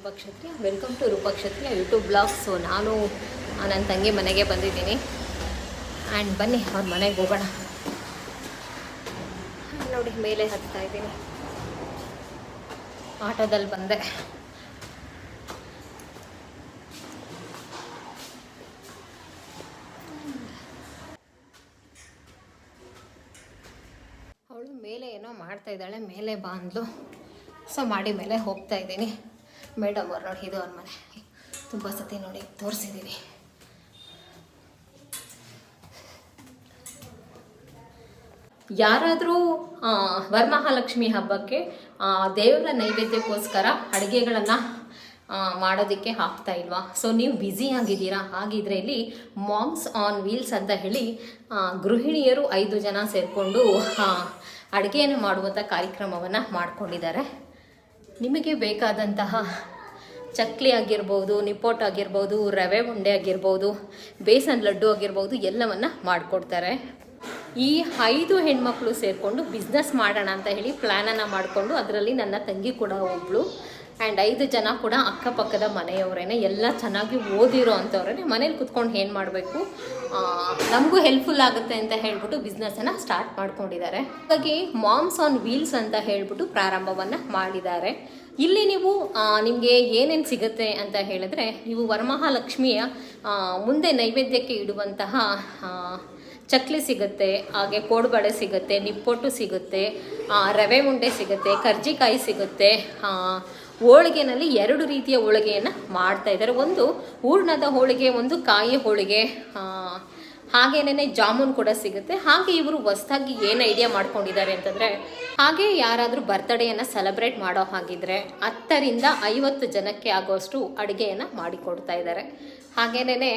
Roopakshatriya welcome to Roopakshatri YouTube blog so ನಾನು ನನ್ನ ತಂಗಿ ಮನೆಗೆ ಬಂದಿದ್ದೀನಿ. ಆ್ಯಂಡ್ ಬನ್ನಿ, ಅವ್ರ ಮನೆಗೆ ಹೋಗೋಣ. ನೋಡಿ, ಮೇಲೆ ಹತ್ತಾ ಇದ್ದೀನಿ. ಆಟೋದಲ್ಲಿ ಬಂದೆ. ಅವಳು ಮೇಲೆ ಏನೋ ಮಾಡ್ತಾ ಇದ್ದಾಳೆ, ಮೇಲೆ ಬಾ ಅಂದ್ಲು ಸೊ ಮಾಡಿ ಮೇಲೆ ಹೋಗ್ತಾ ಇದ್ದೀನಿ. ಮೇಡಮ್ ಅವ್ರು ನೋಡಿ, ಇದು ಅವ್ರ ಮನೆ. ತುಂಬ ಸತಿ ನೋಡಿ ತೋರಿಸಿದ್ದೀವಿ ಯಾರಾದರೂ ವರಮಹಾಲಕ್ಷ್ಮಿ ಹಬ್ಬಕ್ಕೆ ದೇವರ ನೈವೇದ್ಯಕ್ಕೋಸ್ಕರ ಅಡುಗೆಗಳನ್ನು ಮಾಡೋದಕ್ಕೆ ಹಾಕ್ತಾ ಇಲ್ವಾ? ಸೊ ನೀವು ಬ್ಯುಸಿ ಆಗಿದ್ದೀರಾ? ಹಾಗಿದ್ರೆ ಇಲ್ಲಿ ಮಾಮ್ಸ್ ಆನ್ ವೀಲ್ಸ್ ಅಂತ ಹೇಳಿ ಗೃಹಿಣಿಯರು ಐದು ಜನ ಸೇರಿಕೊಂಡು ಅಡುಗೆಯನ್ನು ಮಾಡುವಂಥ ಕಾರ್ಯಕ್ರಮವನ್ನು ಮಾಡಿಕೊಂಡಿದ್ದಾರೆ. ನಿಮಗೆ ಬೇಕಾದಂತಹ ಚಕ್ಲಿ ಆಗಿರ್ಬೋದು ನಿಪ್ಪೋಟ್ ಆಗಿರ್ಬೋದು, ರವೆ ಉಂಡೆ ಆಗಿರ್ಬೋದು, ಬೇಸನ್ ಲಡ್ಡು ಆಗಿರ್ಬೋದು ಎಲ್ಲವನ್ನು ಮಾಡಿಕೊಡ್ತಾರೆ. ಈ ಐದು ಹೆಣ್ಮಕ್ಳು ಸೇರಿಕೊಂಡು ಬಿಸ್ನೆಸ್ ಮಾಡೋಣ ಅಂತ ಹೇಳಿ ಪ್ಲ್ಯಾನನ್ನು ಮಾಡಿಕೊಂಡು ಅದರಲ್ಲಿ ನನ್ನ ತಂಗಿ ಕೂಡ ಒಬ್ಬಳು ಆ್ಯಂಡ್ ಐದು ಜನ ಕೂಡ ಅಕ್ಕಪಕ್ಕದ ಮನೆಯವರೇನೆ, ಎಲ್ಲ ಚೆನ್ನಾಗಿ ಓದಿರೋ ಅಂಥವ್ರೇ ಮನೇಲಿ ಕುತ್ಕೊಂಡು ಏನು ಮಾಡಬೇಕು ನಮಗೂ ಹೆಲ್ಪ್ಫುಲ್ ಆಗುತ್ತೆ ಅಂತ ಹೇಳ್ಬಿಟ್ಟು ಬಿಸ್ನೆಸ್ಸನ್ನು ಸ್ಟಾರ್ಟ್ ಮಾಡ್ಕೊಂಡಿದ್ದಾರೆ. ಹಾಗಾಗಿ ಮಾಮ್ಸ್ ಆನ್ ವೀಲ್ಸ್ ಅಂತ ಹೇಳ್ಬಿಟ್ಟು ಪ್ರಾರಂಭವನ್ನು ಮಾಡಿದ್ದಾರೆ. ಇಲ್ಲಿ ನೀವು ನಿಮಗೆ ಏನೇನು ಸಿಗುತ್ತೆ ಅಂತ ಹೇಳಿದ್ರೆ, ನೀವು ವರಮಹಾಲಕ್ಷ್ಮಿಯ ಮುಂದೆ ನೈವೇದ್ಯಕ್ಕೆ ಇಡುವಂತಹ ಚಕ್ಲಿ ಸಿಗುತ್ತೆ, ಹಾಗೆ ಕೋಡುಬಳೆ ಸಿಗುತ್ತೆ, ನಿಪ್ಪೊಟ್ಟು ಸಿಗುತ್ತೆ ರವೆ ಉಂಡೆ ಸಿಗುತ್ತೆ, ಕರ್ಜಿಕಾಯಿ ಸಿಗುತ್ತೆ ಹೋಳಿಗೆನಲ್ಲಿ ಎರಡು ರೀತಿಯ ಹೋಳಿಗೆಯನ್ನು ಮಾಡ್ತಾ ಇದ್ದಾರೆ. ಒಂದು ಹೂರ್ಣದ ಹೋಳಿಗೆ, ಒಂದು ಕಾಯಿ ಹೋಳಿಗೆ. ಹಾಗೇನೇ ಜಾಮೂನ್ ಕೂಡ ಸಿಗುತ್ತೆ. ಹಾಗೆ ಇವರು ಹೊಸ್ದಾಗಿ ಏನು ಐಡಿಯಾ ಮಾಡ್ಕೊಂಡಿದ್ದಾರೆ ಅಂತಂದರೆ, ಹಾಗೆ ಯಾರಾದರೂ ಬರ್ತ್ಡೇಯನ್ನು ಸೆಲೆಬ್ರೇಟ್ ಮಾಡೋ ಹಾಗಿದ್ರೆ ಹತ್ತರಿಂದ ಐವತ್ತು ಜನಕ್ಕೆ ಆಗೋಷ್ಟು ಅಡುಗೆಯನ್ನು ಮಾಡಿಕೊಡ್ತಾ ಇದ್ದಾರೆ. ಹಾಗೇನೇ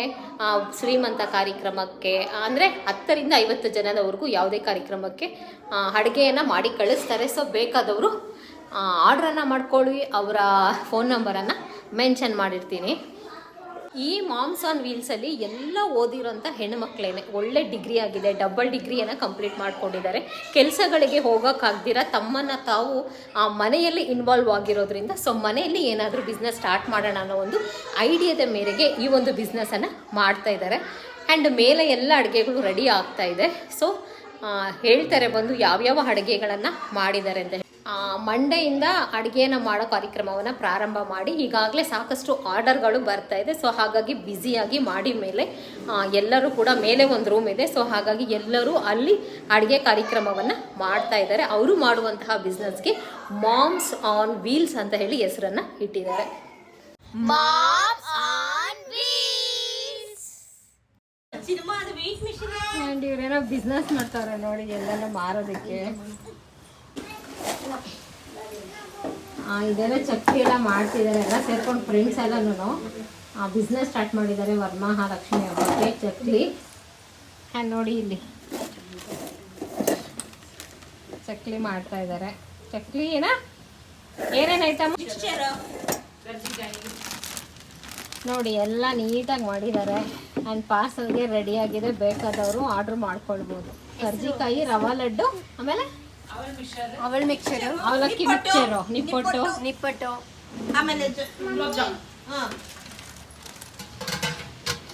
ಶ್ರೀಮಂತ ಕಾರ್ಯಕ್ರಮಕ್ಕೆ, ಅಂದರೆ ಹತ್ತರಿಂದ ಐವತ್ತು ಜನದವರೆಗೂ ಯಾವುದೇ ಕಾರ್ಯಕ್ರಮಕ್ಕೆ ಅಡುಗೆಯನ್ನು ಮಾಡಿ ಕಳಿಸ್ತಾರೆ. ಸೊ ಬೇಕಾದವರು ಆರ್ಡ್ರನ್ನು ಮಾಡ್ಕೊಳ್ಳಿ, ಅವರ ಫೋನ್ ನಂಬರನ್ನು ಮೆನ್ಷನ್ ಮಾಡಿರ್ತೀನಿ. ಈ ಮಾಮ್ಸ್ ಆನ್ ವೀಲ್ಸಲ್ಲಿ ಎಲ್ಲ ಓದಿರೋಂಥ ಹೆಣ್ಣುಮಕ್ಳೇನೆ ಒಳ್ಳೆ ಡಿಗ್ರಿ ಆಗಿದೆ ಡಬಲ್ ಡಿಗ್ರಿಯನ್ನು ಕಂಪ್ಲೀಟ್ ಮಾಡ್ಕೊಂಡಿದ್ದಾರೆ. ಕೆಲಸಗಳಿಗೆ ಹೋಗೋಕ್ಕಾಗ್ದಿರ ತಮ್ಮನ್ನು ತಾವು ಆ ಮನೆಯಲ್ಲಿ ಇನ್ವಾಲ್ವ್ ಆಗಿರೋದ್ರಿಂದ ಸೊ ಮನೆಯಲ್ಲಿ ಏನಾದರೂ ಬಿಸ್ನೆಸ್ ಸ್ಟಾರ್ಟ್ ಮಾಡೋಣ ಅನ್ನೋ ಒಂದು ಐಡಿಯಾದ ಮೇರೆಗೆ ಈ ಒಂದು ಬಿಸ್ನೆಸ್ಸನ್ನು ಮಾಡ್ತಾ ಇದ್ದಾರೆ. ಆ್ಯಂಡ್ ಮೇಲೆ ಎಲ್ಲ ಅಡುಗೆಗಳು ರೆಡಿ ಆಗ್ತಾ ಇದೆ. ಸೊ ಹೇಳ್ತಾರೆ ಬಂದು ಯಾವ್ಯಾವ ಅಡುಗೆಗಳನ್ನು ಮಾಡಿದ್ದಾರೆ ಅಂತ ಮಂಡೆಯಿಂದ ಅಡುಗೆಯನ್ನು ಮಾಡೋ ಕಾರ್ಯಕ್ರಮವನ್ನು ಪ್ರಾರಂಭ ಮಾಡಿ ಈಗಾಗಲೇ ಸಾಕಷ್ಟು ಆರ್ಡರ್ಗಳು ಬರ್ತಾ ಇದೆ. ಸೊ ಹಾಗಾಗಿ ಬ್ಯುಸಿಯಾಗಿ ಮಾಡಿ ಮೇಲೆ ಎಲ್ಲರೂ ಕೂಡ ಮೇಲೆ ಒಂದು ರೂಮ್ ಇದೆ. ಸೊ ಹಾಗಾಗಿ ಎಲ್ಲರೂ ಅಲ್ಲಿ ಅಡುಗೆ ಕಾರ್ಯಕ್ರಮವನ್ನು ಮಾಡ್ತಾ ಇದ್ದಾರೆ. ಅವರು ಮಾಡುವಂತಹ ಬಿಸ್ನೆಸ್ಗೆ ಮಾಮ್ಸ್ ಆನ್ ವೀಲ್ಸ್ ಅಂತ ಹೇಳಿ ಹೆಸರನ್ನು ಇಟ್ಟಿದ್ದಾರೆ. ಬಿಸ್ನೆಸ್ ಮಾಡ್ತಾರೆ ನೋಡಿ ಎಲ್ಲನೂ ಮಾರೋದಕ್ಕೆ. ಇದೆಲ್ಲ ಚಕ್ಕಿ ಎಲ್ಲ ಮಾಡ್ತಿದ್ದಾರೆ. ಎಲ್ಲ ಸೇರ್ಕೊಂಡು ಫ್ರೆಂಡ್ಸ್ ಎಲ್ಲನೂ ಬಿಸ್ನೆಸ್ ಸ್ಟಾರ್ಟ್ ಮಾಡಿದ್ದಾರೆ ವರಮಹಾಲಕ್ಷ್ಮಿ ಹಬ್ಬಕ್ಕೆ ಚಕ್ಲಿ ನೋಡಿ ಇಲ್ಲಿ. ಚಕ್ಲಿ ಮಾಡ್ತಾ ಇದ್ದಾರೆ. ಚಕ್ಲಿ ಏನ? ಏನೇನು ಐಟಮ್ ನೋಡಿ ಎಲ್ಲ ನೀಟಾಗಿ ಮಾಡಿದ್ದಾರೆ. ಆ್ಯಂಡ್ ಪಾರ್ಸಲ್ಗೆ ರೆಡಿಯಾಗಿದೆ ಆಗಿದೆ ಬೇಕಾದವರು ಆರ್ಡ್ರ್ ಮಾಡ್ಕೊಳ್ಬೋದು. ಕರ್ಜಿಕಾಯಿ ರವಾ ಲಡ್ಡು ಆಮೇಲೆ ಅವಳ ಮಿಕ್ಸರ್ ಅವಲಕ್ಕಿ ಮಿಕ್ಚರು ನಿಪ್ಪಟ್ಟು. ನಿಪ್ಪಟ್ಟು. ಆಮೇಲೆ.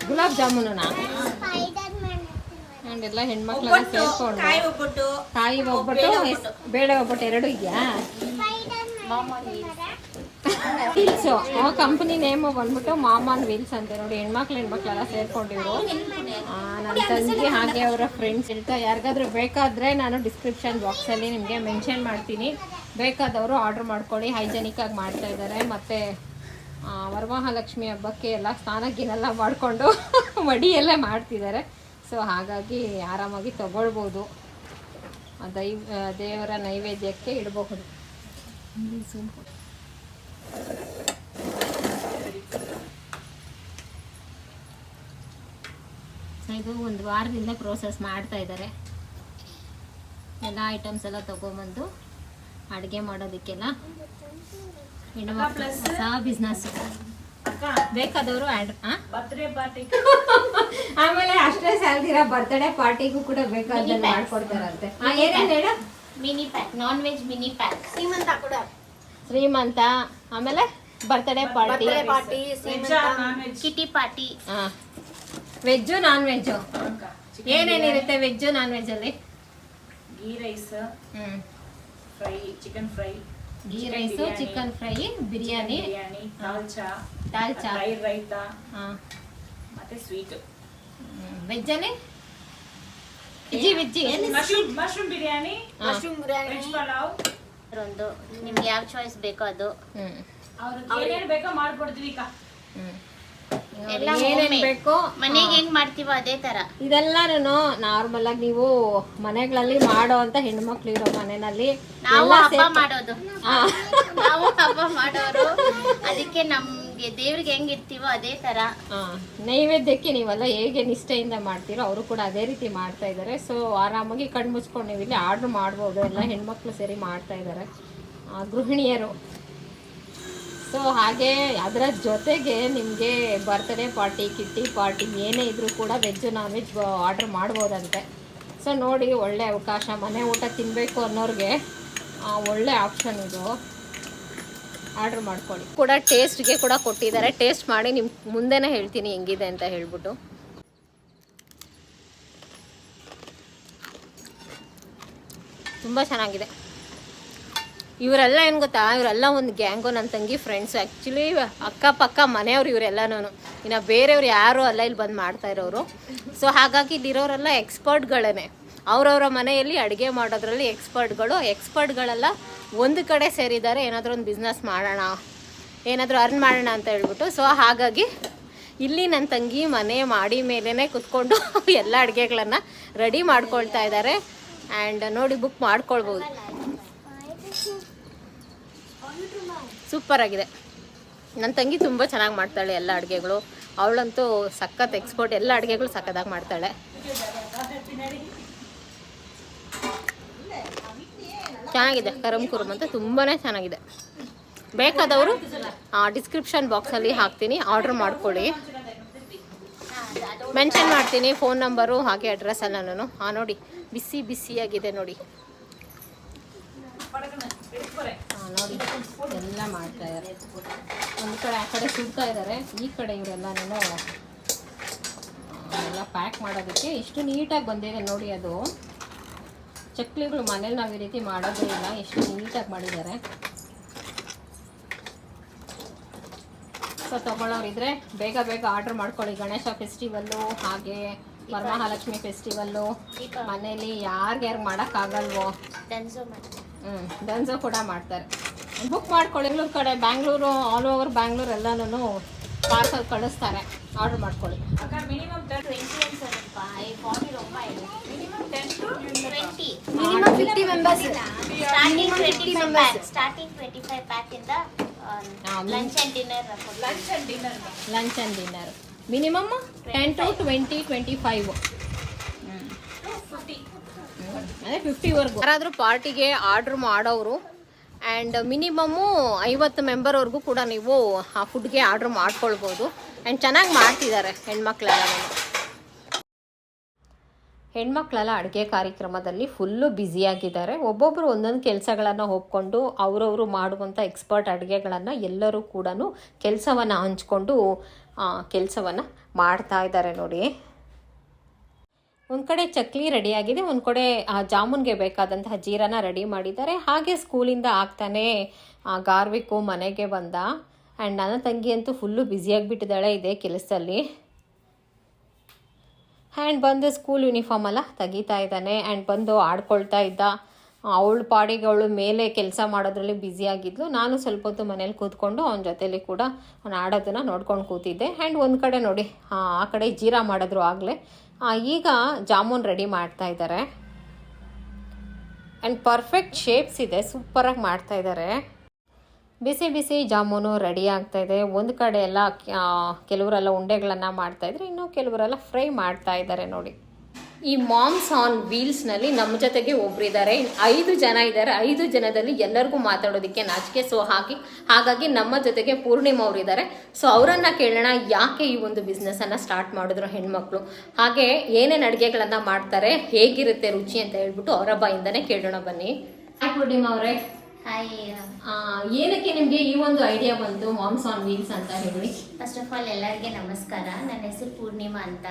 ಗುಲಾಬ್ ಜಾಮೂನುನಾ? ಆ್ಯಂಡ್ ಎಲ್ಲ ಹೆಣ್ಮಕ್ಳೆಲ್ಲ ಒಬ್ಬಟ್ಟು ಸೇರ್ಕೊಂಡು. ಕಾಯಿ ಒಬ್ಬಟ್ಟು ಬೇಳೆ ಒಬ್ಬಟ್ಟು. ಎರಡು ಇದೆಯಾ? ವೀಲ್ಸ್ ಆ ಕಂಪನಿ ನೇಮ್ ಬಂದ್ಬಿಟ್ಟು ಮಾಮಾನ್ ವೀಲ್ಸ್ ಅಂತ ನೋಡಿ. ಹೆಣ್ಮಕ್ಳು ಹೆಣ್ಮಕ್ಳೆಲ್ಲ ಸೇರ್ಕೊಂಡಿದ್ರು. ತಂಗಿ ಹಾಗೆ ಅವರ ಫ್ರೆಂಡ್ಸ್ ಹೇಳ್ತಾ ಯಾರಿಗಾದ್ರೂ ಬೇಕಾದರೆ ನಾನು ಡಿಸ್ಕ್ರಿಪ್ಷನ್ ಬಾಕ್ಸಲ್ಲಿ ನಿಮಗೆ ಮೆನ್ಷನ್ ಮಾಡ್ತೀನಿ. ಬೇಕಾದವರು ಆರ್ಡ್ರ್ ಮಾಡ್ಕೊಳ್ಳಿ. ಹೈಜೆನಿಕ್ಕಾಗಿ ಮಾಡ್ತಾ ಇದ್ದಾರೆ. ಮತ್ತು ವರಮಹಾಲಕ್ಷ್ಮಿ ಹಬ್ಬಕ್ಕೆ ಎಲ್ಲ ಸ್ನಾನ ಗಿನೆಲ್ಲ ಮಾಡಿಕೊಂಡು ಮಡಿಯೆಲ್ಲ ಮಾಡ್ತಿದ್ದಾರೆ. ಸೊ ಹಾಗಾಗಿ ಆರಾಮಾಗಿ ತಗೊಳ್ಬೋದು. ದೈವ ದೇವರ ನೈವೇದ್ಯಕ್ಕೆ ಇಡಬಹುದು ಇದು ಒಂದು ವಾರದಿಂದ ಪ್ರೋಸೆಸ್ ಮಾಡ್ತಾ ಇದ್ದಾರೆ. ಎಲ್ಲ ಐಟಮ್ಸ್ ಎಲ್ಲ ತಗೊಂಬಂದು ಅಡುಗೆ ಮಾಡೋದಕ್ಕೆಲ್ಲ ಹೆಣ್ಮಕ್ಳು ಹೊಸ ಬಿಸ್ನೆಸ್ ಅಕ್ಕ. ಬೇಕಾದವರು ಆಮೇಲೆ ಅಷ್ಟೇ ಸ್ಯಾಲ್ದಿರ ಬರ್ತ್ಡೇ ಪಾರ್ಟಿಗೂ ಕೂಡ ಬೇಕಾದಲ್ಲಿ ಮಾಡ್ಕೊಡ್ತಾರಂತೆ. ಆ, ಏನೇನ್ ಹೇಳು? Mini pack non veg mini pack Srimantha ಕೂಡ. ಶ್ರೀಮಂತ ಆಮೇಲೆ birthday party party kitty party ಹಾಂ ವೆಜ್ಜು ನಾನ್ ವೆಜ್ಜು ಏನೇನಿರುತ್ತೆ ವೆಜ್ಜು ನಾನ್ ವೆಜ್ ಅಲ್ಲಿ? ಗೀ ರೈಸ್ ಹ್ಞೂ fry chicken fry ghee rice chicken fry biryani biryani dalcha dalcha raita ಹಾಂ. ಮತ್ತೆ sweet ವೆಜ್ಜಲ್ಲಿ veggie veggie mushroom mushroom biryani mushroom veg pulao ಒಂದು ನಿಮ್ಗೆ ಯಾವ ಚಾಯ್ಸ್ ಬೇಕೋ ಅದು. ಹ್ಞೂ ಅವ್ರಿಗೆ ಏನೇನ್ ಬೇಕೋ ಮಾಡ್ಕೊಡ್ತೀವಿ ಅಕ್ಕ. ಹ್ಞೂ ಎಲ್ಲ ಏನ್ homemade. ಬೇಕೋ? ಮನೆಗೆ ಹೆಂಗ್ ಮಾಡ್ತೀವೋ ಅದೇ ತರ. ಇದೆಲ್ಲಾನು ನಾರ್ಮಲ್ ಆಗಿ ನೀವು ಮನೆಗಳಲ್ಲಿ ಮಾಡೋ ಅಂತ ಹೆಣ್ಮಕ್ಳು ಇರೋ ಮನೆಯಲ್ಲಿ ನಾವು ಹಬ್ಬ ಮಾಡೋದು. ನಾವು ಹಬ್ಬ ಮಾಡೋರು. ಅದಕ್ಕೆ ನಮ್ಗೆ ದೇವ್ರಿಗೆ ಹೆಂಗ್ ಇರ್ತೀವೋ ಅದೇ ತರ. ನೈವೇದ್ಯಕ್ಕೆ ನೀವೆಲ್ಲ ಹೇಗೆ ನಿಷ್ಠೆಯಿಂದ ಮಾಡ್ತೀರೋ ಅವರು ಕೂಡ ಅದೇ ರೀತಿ ಮಾಡ್ತಾ ಇದ್ದಾರೆ ಸೊ ಆರಾಮಾಗಿ ಕಣ್ಮುಚ್ಕೊಂಡು ನೀವು ಇಲ್ಲಿ ಆರ್ಡರ್ ಮಾಡ್ಬೋದು. ಎಲ್ಲ ಹೆಣ್ಮಕ್ಳು ಸೇರಿ ಮಾಡ್ತಾ ಇದ್ದಾರೆ ಆ, ಗೃಹಿಣಿಯರು. ಸೊ ಹಾಗೆ ಅದರ ಜೊತೆಗೆ ನಿಮಗೆ ಬರ್ತ್ಡೇ ಪಾರ್ಟಿ ಕಿಟ್ಟಿ ಪಾರ್ಟಿ ಏನೇ ಇದ್ರೂ ಕೂಡ ವೆಜ್ಜು ನಾನ್ ವೆಜ್ ಆರ್ಡ್ರ್ ಮಾಡ್ಬೋದಂತೆ. ಸೊ ನೋಡಿ ಒಳ್ಳೆ ಅವಕಾಶ, ಮನೆ ಊಟ ತಿನ್ನಬೇಕು ಅನ್ನೋರಿಗೆ ಒಳ್ಳೆ ಆಪ್ಷನ್ ಇದು. ಆರ್ಡ್ರ್ ಮಾಡ್ಕೊಳ್ಳಿ. ಕೂಡ ಟೇಸ್ಟ್ಗೆ ಕೂಡ ಕೊಟ್ಟಿದ್ದಾರೆ. ಟೇಸ್ಟ್ ಮಾಡಿ ನಿಮ್ಮ ಮುಂದೆನೇ ಹೇಳ್ತೀನಿ ಹೆಂಗಿದೆ ಅಂತ ಹೇಳ್ಬಿಟ್ಟು. ತುಂಬ ಚೆನ್ನಾಗಿದೆ. ಇವರೆಲ್ಲ ಏನು ಗೊತ್ತಾ? ಇವರೆಲ್ಲ ಒಂದು ಗ್ಯಾಂಗು ನನ್ನ ತಂಗಿ ಫ್ರೆಂಡ್ಸ್ ಆ್ಯಕ್ಚುಲಿ ಅಕ್ಕಪಕ್ಕ ಮನೆಯವ್ರು ನಾನು ಇನ್ನು ಬೇರೆಯವ್ರು ಯಾರೂ ಅಲ್ಲ, ಇಲ್ಲಿ ಬಂದು ಮಾಡ್ತಾ ಇರೋರು. ಸೊ ಹಾಗಾಗಿ ಇಲ್ಲಿರೋರೆಲ್ಲ ಎಕ್ಸ್ಪರ್ಟ್ಗಳೇ ಅವರವರ ಮನೆಯಲ್ಲಿ ಅಡುಗೆ ಮಾಡೋದ್ರಲ್ಲಿ ಎಕ್ಸ್ಪರ್ಟ್ಗಳು ಎಕ್ಸ್ಪರ್ಟ್ಗಳೆಲ್ಲ ಒಂದು ಕಡೆ ಸೇರಿದ್ದಾರೆ, ಏನಾದರೂ ಒಂದು ಬಿಸ್ನೆಸ್ ಮಾಡೋಣ, ಏನಾದರೂ ಅರ್ನ್ ಮಾಡೋಣ ಅಂತ ಹೇಳ್ಬಿಟ್ಟು. ಸೊ ಹಾಗಾಗಿ ಇಲ್ಲಿ ನನ್ನ ತಂಗಿ ಮನೆ ಮಾಡಿ ಮೇಲೇ ಕುತ್ಕೊಂಡು ಎಲ್ಲ ಅಡುಗೆಗಳನ್ನು ರೆಡಿ ಮಾಡ್ಕೊಳ್ತಾ ಇದ್ದಾರೆ. ಆ್ಯಂಡ್ ನೋಡಿ ಬುಕ್ ಮಾಡ್ಕೊಳ್ಬೋದು. ಸೂಪರ್ ಆಗಿದೆ. ನನ್ನ ತಂಗಿ ತುಂಬ ಚೆನ್ನಾಗಿ ಮಾಡ್ತಾಳೆ ಎಲ್ಲ ಅಡುಗೆಗಳು. ಅವಳಂತೂ ಸಖತ್ ಎಕ್ಸ್ಪೋರ್ಟ್ ಎಲ್ಲ ಅಡುಗೆಗಳು ಸಖತ್ತಾಗಿ ಮಾಡ್ತಾಳೆ. ಚೆನ್ನಾಗಿದೆ. ಕರಮ್ ಕುರುಮ್ ಅಂತ ತುಂಬಾ ಚೆನ್ನಾಗಿದೆ. ಬೇಕಾದವರು ಡಿಸ್ಕ್ರಿಪ್ಷನ್ ಬಾಕ್ಸಲ್ಲಿ ಹಾಕ್ತೀನಿ. ಆರ್ಡ್ರ್ ಮಾಡ್ಕೊಳ್ಳಿ. ಮೆನ್ಷನ್ ಮಾಡ್ತೀನಿ. ಫೋನ್ ನಂಬರು ಹಾಗೆ ಅಡ್ರೆಸ್ ಎಲ್ಲ ನಾನು. ಹಾಂ ನೋಡಿ. ಬಿಸಿ, ಬಿಸಿಯಾಗಿದೆ ನೋಡಿ ಹಾಂ ನೋಡಿ. ಎಲ್ಲ ಮಾಡ್ತಾ ಇದ್ದಾರೆ. ಒಂದು ಕಡೆ ಆ ಕಡೆ ಸುಡ್ತಾ ಇದ್ದಾರೆ. ಈ ಕಡೆ ಇವರೆಲ್ಲನೂ ಎಲ್ಲ ಪ್ಯಾಕ್ ಮಾಡೋದಕ್ಕೆ ಎಷ್ಟು ನೀಟಾಗಿ ಬಂದಿದೆ ನೋಡಿ ಅದು. ಚಕ್ಲಿಗಳು ಮನೇಲಿ ನಾವು ಈ ರೀತಿ ಮಾಡೋದೇ ಇಲ್ಲ. ಎಷ್ಟು ನೀಟಾಗಿ ಮಾಡಿದ್ದಾರೆ. ಸೊ ತಗೊಳ್ಳೋರಿದ್ರೆ ಬೇಗ ಬೇಗ ಆರ್ಡ್ರ್ ಮಾಡ್ಕೊಳ್ಳಿ. ಗಣೇಶ ಫೆಸ್ಟಿವಲ್ಲು ಹಾಗೆ ವರಮಹಾಲಕ್ಷ್ಮಿ ಫೆಸ್ಟಿವಲ್ಲು ಮನೇಲಿ ಯಾರ್ಗ್ಯಾರು ಮಾಡೋಕ್ಕಾಗಲ್ವೋ? ಹ್ಞೂ ಡನ್ಸೋ ಕೂಡ ಮಾಡ್ತಾರೆ. ಬುಕ್ ಮಾಡ್ಕೊಳ್ಳಿ ಬೆಂಗಳೂರು ಕಡೆ ಬ್ಯಾಂಗ್ಳೂರು ಆಲ್ ಓವರ್ ಬ್ಯಾಂಗ್ಳೂರ್ ಎಲ್ಲನೂ ಪಾರ್ಸಲ್ ಕಳಿಸ್ತಾರೆ. ಆರ್ಡ್ರ್ ಮಾಡ್ಕೊಳ್ಳಿ. Minimum fifty members starting twenty five pack starting twenty five pack ಇಂದ lunch and dinner lunch and dinner lunch and dinner minimum ten to twenty twenty five ಅಂದರೆ ಯಾರಾದರೂ ಪಾರ್ಟಿಗೆ order ಮಾಡೋರು and minimum ಐವತ್ತು ಮೆಂಬರ್ವರೆಗೂ ಕೂಡ ನೀವು ಆ ಫುಡ್ಗೆ ಆರ್ಡ್ರ್ ಮಾಡ್ಕೊಳ್ಬೋದು. ಆ್ಯಂಡ್ ಚೆನ್ನಾಗಿ ಮಾಡ್ತಿದ್ದಾರೆ ಹೆಣ್ಮಕ್ಳೆಲ್ಲ ಹೆಣ್ಮಕ್ಳೆಲ್ಲ ಅಡುಗೆ ಕಾರ್ಯಕ್ರಮದಲ್ಲಿ ಫುಲ್ಲು ಬ್ಯುಸಿಯಾಗಿದ್ದಾರೆ. ಒಬ್ಬೊಬ್ಬರು ಒಂದೊಂದು ಕೆಲಸಗಳನ್ನು ಒಪ್ಕೊಂಡು ಅವರವರು ಮಾಡುವಂಥ ಎಕ್ಸ್ಪರ್ಟ್ ಅಡುಗೆಗಳನ್ನು ಎಲ್ಲರೂ ಕೂಡ ಕೆಲಸವನ್ನು ಹಂಚ್ಕೊಂಡು ಕೆಲಸವನ್ನು ಮಾಡ್ತಾ ಇದ್ದಾರೆ ನೋಡಿ. ಒಂದು ಕಡೆ ಚಕ್ಲಿ ರೆಡಿಯಾಗಿದೆ ಒಂದು ಕಡೆ, ಆ, ಜಾಮೂನ್ಗೆ ಬೇಕಾದಂತಹ ಜೀರನ ರೆಡಿ ಮಾಡಿದ್ದಾರೆ. ಹಾಗೆ ಸ್ಕೂಲಿಂದ ಆಗ್ತಾನೆ, ಆ, ಗಾರ್ವಿಕು ಮನೆಗೆ ಬಂದ. ಆ್ಯಂಡ್ ನನ್ನ ತಂಗಿ ಅಂತೂ ಫುಲ್ಲು ಬ್ಯುಸಿಯಾಗಿಬಿಟ್ಟಿದ್ದಾಳೆ ಇದೆ ಕೆಲಸದಲ್ಲಿ ಆ್ಯಂಡ್ ಬಂದು ಸ್ಕೂಲ್ ಯೂನಿಫಾರ್ಮ್ ಎಲ್ಲ ತೆಗಿತಾ ಇದ್ದಾನೆ. ಆ್ಯಂಡ್ ಬಂದು ಆಡ್ಕೊಳ್ತಾ ಇದ್ದ. ಅವಳು ಪಾಡಿಗೆ ಅವಳು ಮೇಲೆ ಕೆಲಸ ಮಾಡೋದ್ರಲ್ಲಿ ಬ್ಯುಸಿಯಾಗಿದ್ಲು ನಾನು ಸ್ವಲ್ಪ ಹೊತ್ತು ಮನೇಲಿ ಕೂತ್ಕೊಂಡು ಅವನ ಜೊತೆಯಲ್ಲಿ ಕೂಡ ಅವನು ಆಡೋದನ್ನು ನೋಡ್ಕೊಂಡು ಕೂತಿದ್ದೆ. ಆ್ಯಂಡ್ ಒಂದು ಕಡೆ ನೋಡಿ ಆ ಕಡೆ ಜೀರಾ ಮಾಡಿದ್ರು ಆಗಲೇ. ಈಗ ಜಾಮೂನ್ ರೆಡಿ ಮಾಡ್ತಾ ಇದ್ದಾರೆ ಆ್ಯಂಡ್ ಪರ್ಫೆಕ್ಟ್ ಶೇಪ್ಸ್ ಇದೆ ಸೂಪರಾಗಿ ಮಾಡ್ತಾ ಇದ್ದಾರೆ ಬಿಸಿ ಬಿಸಿ ಜಾಮೂನು ರೆಡಿ ಆಗ್ತಾ ಇದೆ. ಒಂದು ಕಡೆ ಎಲ್ಲ ಕೆಲವರೆಲ್ಲ ಉಂಡೆಗಳನ್ನು ಮಾಡ್ತಾ ಇನ್ನೂ ಇನ್ನು ಕೆಲವರೆಲ್ಲ ಫ್ರೈ ಮಾಡ್ತಾ ಇದ್ದಾರೆ ನೋಡಿ. ಈ ಮಾಮ್ಸ್ ಆನ್ ವೀಲ್ಸ್ನಲ್ಲಿ ನಮ್ಮ ಜೊತೆಗೆ ಒಬ್ಬರಿದ್ದಾರೆ ಐದು ಜನ ಇದ್ದಾರೆ ಐದು ಜನದಲ್ಲಿ ಎಲ್ಲರಿಗೂ ಮಾತಾಡೋದಕ್ಕೆ ನಾಚಿಕೆ. ಸೊ ಹಾಗೆ ಹಾಗಾಗಿ ನಮ್ಮ ಜೊತೆಗೆ ಪೂರ್ಣಿಮಾ ಅವರಿದ್ದಾರೆ ಸೊ ಅವರನ್ನ ಕೇಳೋಣ ಯಾಕೆ ಈ ಒಂದು ಬಿಸ್ನೆಸ್ಸನ್ನು ಸ್ಟಾರ್ಟ್ ಮಾಡಿದ್ರು ಹೆಣ್ಮಕ್ಳು? ಹಾಗೆ ಏನೇನು ಅಡುಗೆಗಳನ್ನು ಮಾಡ್ತಾರೆ ಹೇಗಿರುತ್ತೆ ರುಚಿ ಅಂತ ಹೇಳ್ಬಿಟ್ಟು ಅವರ ಬಾಯಿಂದನೇ ಕೇಳೋಣ ಬನ್ನಿ. ಹಾಯ್ ಪೂರ್ಣಿಮಾ ಅವರೇ. ಏನಕ್ಕೆ ನಿಮಗೆ ಈ ಒಂದು ಐಡಿಯಾ ಬಂತು ಮಾಮ್ಸ್ ಆನ್ ವೀಲ್ಸ್ ಅಂತ ಹೇಳಿ? ಫಸ್ಟ್ ಆಫ್ ಆಲ್ ಎಲ್ಲರಿಗೆ ನಮಸ್ಕಾರ. ನನ್ನ ಹೆಸರು ಪೂರ್ಣಿಮಾ ಅಂತ.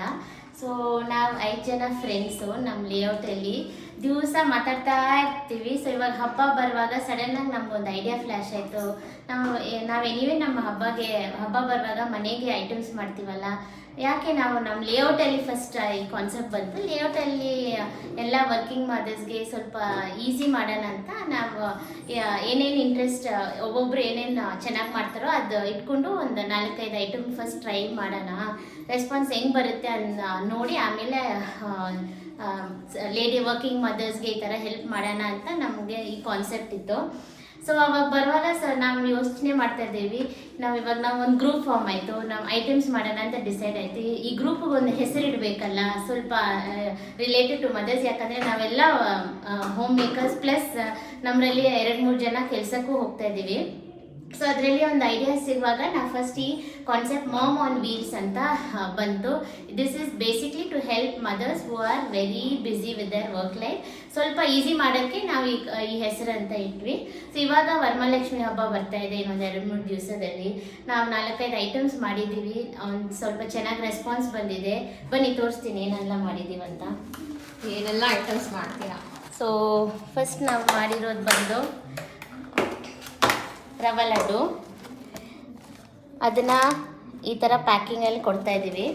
ಸೊ ನಾವು ಐದು ಜನ ಫ್ರೆಂಡ್ಸು ನಮ್ಮ ಲೇಔಟಲ್ಲಿ ದಿವಸ ಮಾತಾಡ್ತಾ ಇರ್ತೀವಿ. ಸೊ ಇವಾಗ ಹಬ್ಬ ಬರುವಾಗ ಸಡನ್ನಾಗಿ ನಮ್ಗೊಂದು ಐಡಿಯಾ ಫ್ಲ್ಯಾಶ್ ಆಯಿತು. ನಾವು ನಾವು ಎನಿವೇ ನಮ್ಮ ಹಬ್ಬಗೆ, ಹಬ್ಬ ಬರುವಾಗ ಮನೆಗೆ ಐಟಮ್ಸ್ ಮಾಡ್ತೀವಲ್ಲ. ಯಾಕೆ ನಾವು ನಮ್ಮ ಲೇಔಟಲ್ಲಿ ಫಸ್ಟ್ ಈ ಕಾನ್ಸೆಪ್ಟ್ ಬಂತು. ಲೇಔಟಲ್ಲಿ ಎಲ್ಲ ವರ್ಕಿಂಗ್ ಮದರ್ಸ್ಗೆ ಸ್ವಲ್ಪ ಈಸಿ ಮಾಡೋಣ ಅಂತ ನಾವು ಏನೇನು ಇಂಟ್ರೆಸ್ಟ್ ಒಬ್ಬೊಬ್ರು ಏನೇನು ಚೆನ್ನಾಗಿ ಮಾಡ್ತಾರೋ ಅದು ಇಟ್ಕೊಂಡು ಒಂದು ನಾಲ್ಕೈದು ಐಟಮ್ ಫಸ್ಟ್ ಟ್ರೈ ಮಾಡೋಣ. ರೆಸ್ಪಾನ್ಸ್ ಹೆಂಗೆ ಬರುತ್ತೆ ಅನ್ನ ನೋಡಿ ಆಮೇಲೆ ಲೇಡಿ ವರ್ಕಿಂಗ್ ಮದರ್ಸ್ಗೆ ಈ ಥರ ಹೆಲ್ಪ್ ಮಾಡೋಣ ಅಂತ ನಮಗೆ ಈ ಕಾನ್ಸೆಪ್ಟ್ ಇತ್ತು. ಸೊ ಅವಾಗ ಬರುವಾಗ ಸರ್ ನಾವು ಯೋಚನೆ ಮಾಡ್ತಾ ಇದ್ದೀವಿ. ನಾವು ಇವಾಗ ನಾವು ಒಂದು ಗ್ರೂಪ್ ಫಾರ್ಮ್ ಆಯಿತು. ನಾವು ಐಟಮ್ಸ್ ಮಾಡೋಣ ಅಂತ ಡಿಸೈಡ್ ಆಯಿತು. ಈ ಗ್ರೂಪ್ಗೆ ಒಂದು ಹೆಸರಿಡಬೇಕಲ್ಲ ಸ್ವಲ್ಪ ರಿಲೇಟೆಡ್ ಟು ಮದರ್ಸ್ ಯಾಕಂದರೆ ನಾವೆಲ್ಲ ಹೋಮ್ ಮೇಕರ್ಸ್ ಪ್ಲಸ್ ನಮ್ಮರಲ್ಲಿ ಎರಡು ಮೂರು ಜನ ಕೆಲಸಕ್ಕೂ ಹೋಗ್ತಾ ಇದ್ದೀವಿ. ಸೊ ಅದರಲ್ಲಿ ಒಂದು ಐಡಿಯಾ ಸಿಗುವಾಗ ನಾ ಫಸ್ಟ್ ಈ ಕಾನ್ಸೆಪ್ಟ್ ಮಾಮ್ ಆನ್ ವೀಲ್ಸ್ ಅಂತ ಬಂತು. This is basically to help mothers who are very busy with their work life ಸ್ವಲ್ಪ ಈಸಿ ಮಾಡೋಕ್ಕೆ ನಾವು ಈ ಈ ಹೆಸರು ಅಂತ ಇಟ್ವಿ. ಸೊ ಇವಾಗ ವರಮಹಾಲಕ್ಷ್ಮಿ ಹಬ್ಬ ಬರ್ತಾ ಇದೆ ಇನ್ನೊಂದು ಎರಡು ಮೂರು ದಿವಸದಲ್ಲಿ. ನಾವು ನಾಲ್ಕೈದು ಐಟಮ್ಸ್ ಮಾಡಿದ್ದೀವಿ. ಒಂದು ಸ್ವಲ್ಪ ಚೆನ್ನಾಗಿ ರೆಸ್ಪಾನ್ಸ್ ಬಂದಿದೆ. ಬನ್ನಿ ತೋರಿಸ್ತೀನಿ ಏನೆಲ್ಲ ಮಾಡಿದ್ದೀವಿ ಅಂತ. ಏನೆಲ್ಲ ಐಟಮ್ಸ್ ಮಾಡ್ತೀರಾ? ಸೊ ಫಸ್ಟ್ ನಾವು ಮಾಡಿರೋದು ಬಂದು ರವೆ ಲಡ್ಡು. ಅದನ್ನು ಈ ಥರ ಪ್ಯಾಕಿಂಗಲ್ಲಿ ಕೊಡ್ತಾ ಇದ್ದೀವಿ.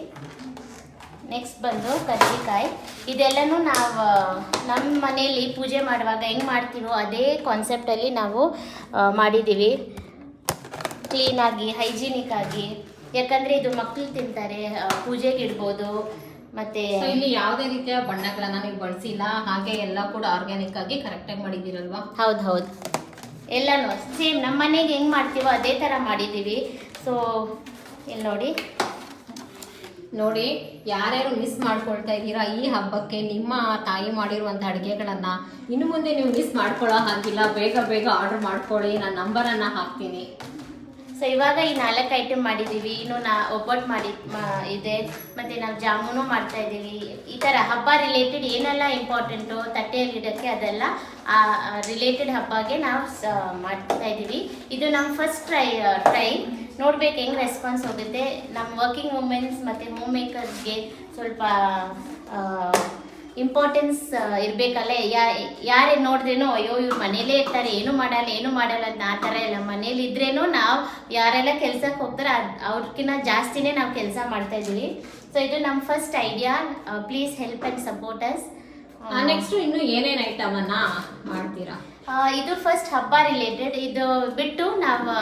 ನೆಕ್ಸ್ಟ್ ಬಂದು ಕರ್ಜಿಕಾಯಿ. ಇದೆಲ್ಲನೂ ನಾವು ನಮ್ಮ ಮನೆಯಲ್ಲಿ ಪೂಜೆ ಮಾಡುವಾಗ ಹೆಂಗೆ ಮಾಡ್ತೀವೋ ಅದೇ ಕಾನ್ಸೆಪ್ಟಲ್ಲಿ ನಾವು ಮಾಡಿದ್ದೀವಿ. ಕ್ಲೀನಾಗಿ ಹೈಜಿನಿಕ್ ಆಗಿ. ಯಾಕಂದರೆ ಇದು ಮಕ್ಕಳು ತಿಂತಾರೆ ಪೂಜೆಗೆ ಇಡ್ಬೋದು. ಮತ್ತು ಇಲ್ಲಿ ಯಾವುದೇ ರೀತಿಯ ಬಣ್ಣಗಳನ್ನ ನೀವು ಬಳಸಿಲ್ಲ ಹಾಗೆ ಎಲ್ಲ ಕೂಡ ಆರ್ಗ್ಯಾನಿಕ್ ಆಗಿ ಕರೆಕ್ಟಾಗಿ ಮಾಡಿದ್ದೀರಲ್ವಾ? ಹೌದು ಹೌದು. ಎಲ್ಲನೂ ಸೇಮ್ ನಮ್ಮ ಮನೆಗೆ ಹೆಂಗೆ ಮಾಡ್ತೀವೋ ಅದೇ ಥರ ಮಾಡಿದ್ದೀವಿ ಸೊ ಇಲ್ಲಿ ನೋಡಿ. ನೋಡಿ, ಯಾರ್ಯಾರು ಮಿಸ್ ಮಾಡ್ಕೊಳ್ತಾ ಇದ್ದೀರಾ ಈ ಹಬ್ಬಕ್ಕೆ ನಿಮ್ಮ ತಾಯಿ ಮಾಡಿರುವಂಥ ಅಡುಗೆಗಳನ್ನು, ಇನ್ನು ಮುಂದೆ ನೀವು ಮಿಸ್ ಮಾಡ್ಕೊಳ್ಳೋ ಹಾಗಿಲ್ಲ, ಬೇಗ ಬೇಗ ಆರ್ಡರ್ ಮಾಡ್ಕೊಳ್ಳಿ, ನಾನು ನಂಬರನ್ನು ಹಾಕ್ತೀನಿ. ಸೊ ಇವಾಗ ಈ ನಾಲ್ಕು ಐಟಮ್ ಮಾಡಿದ್ದೀವಿ ಇನ್ನು ನಾ ಒಬ್ಬಟ್ಟು ಮಾಡಿ ಇದೆ. ಮತ್ತು ನಾವು ಜಾಮೂನು ಮಾಡ್ತಾ ಇದ್ದೀವಿ. ಈ ಥರ ಹಬ್ಬ ರಿಲೇಟೆಡ್ ಏನೆಲ್ಲ ಇಂಪಾರ್ಟೆಂಟು ತಟ್ಟೆಯಲ್ಲಿಡೋಕ್ಕೆ ಅದೆಲ್ಲ ರಿಲೇಟೆಡ್ ಹಬ್ಬಗೆ ನಾವು ಮಾಡ್ತಾ ಇದ್ದೀವಿ. ಇದು ನಮ್ಮ ಫಸ್ಟ್ ಟ್ರೈ ಟ್ರೈ ನೋಡ್ಬೇಕು ಹೆಂಗೆ ರೆಸ್ಪಾನ್ಸ್ ಹೋಗುತ್ತೆ. ನಮ್ಮ ವರ್ಕಿಂಗ್ ವುಮೆನ್ಸ್ ಮತ್ತು ಹೋಮ್ ಮೇಕರ್ಸ್ಗೆ ಸ್ವಲ್ಪ ಇಂಪಾರ್ಟೆನ್ಸ್ ಇರಬೇಕಲ್ಲ? ಯಾರೇ ನೋಡಿದ್ರೇನೋ, ಅಯ್ಯೋ, ಇವ್ರು ಮನೇಲೇ ಇರ್ತಾರೆ, ಏನು ಮಾಡಲ್ಲ ಏನು ಮಾಡಲ್ಲ ಅಂತ ಆ ಥರ ಎಲ್ಲ ಮನೇಲಿ ಇದ್ರೇನು ನಾವು ಯಾರೆಲ್ಲ ಕೆಲ್ಸಕ್ಕೆ ಹೋಗ್ತಾರೆ ಅದು ಅವ್ರಕ್ಕಿಂತ ಜಾಸ್ತಿನೇ ನಾವು ಕೆಲಸ ಮಾಡ್ತಾ ಇದ್ದೀವಿ. ಸೊ ಇದು ನಮ್ಮ first idea please help and support us next ಇನ್ನು ಏನೇನು ಐಟಮನ್ನ ಮಾಡ್ತೀರಾ? ಇದು ಫಸ್ಟ್ ಹಬ್ಬ ರಿಲೇಟೆಡ್ ಇದು ಬಿಟ್ಟು ನಾವು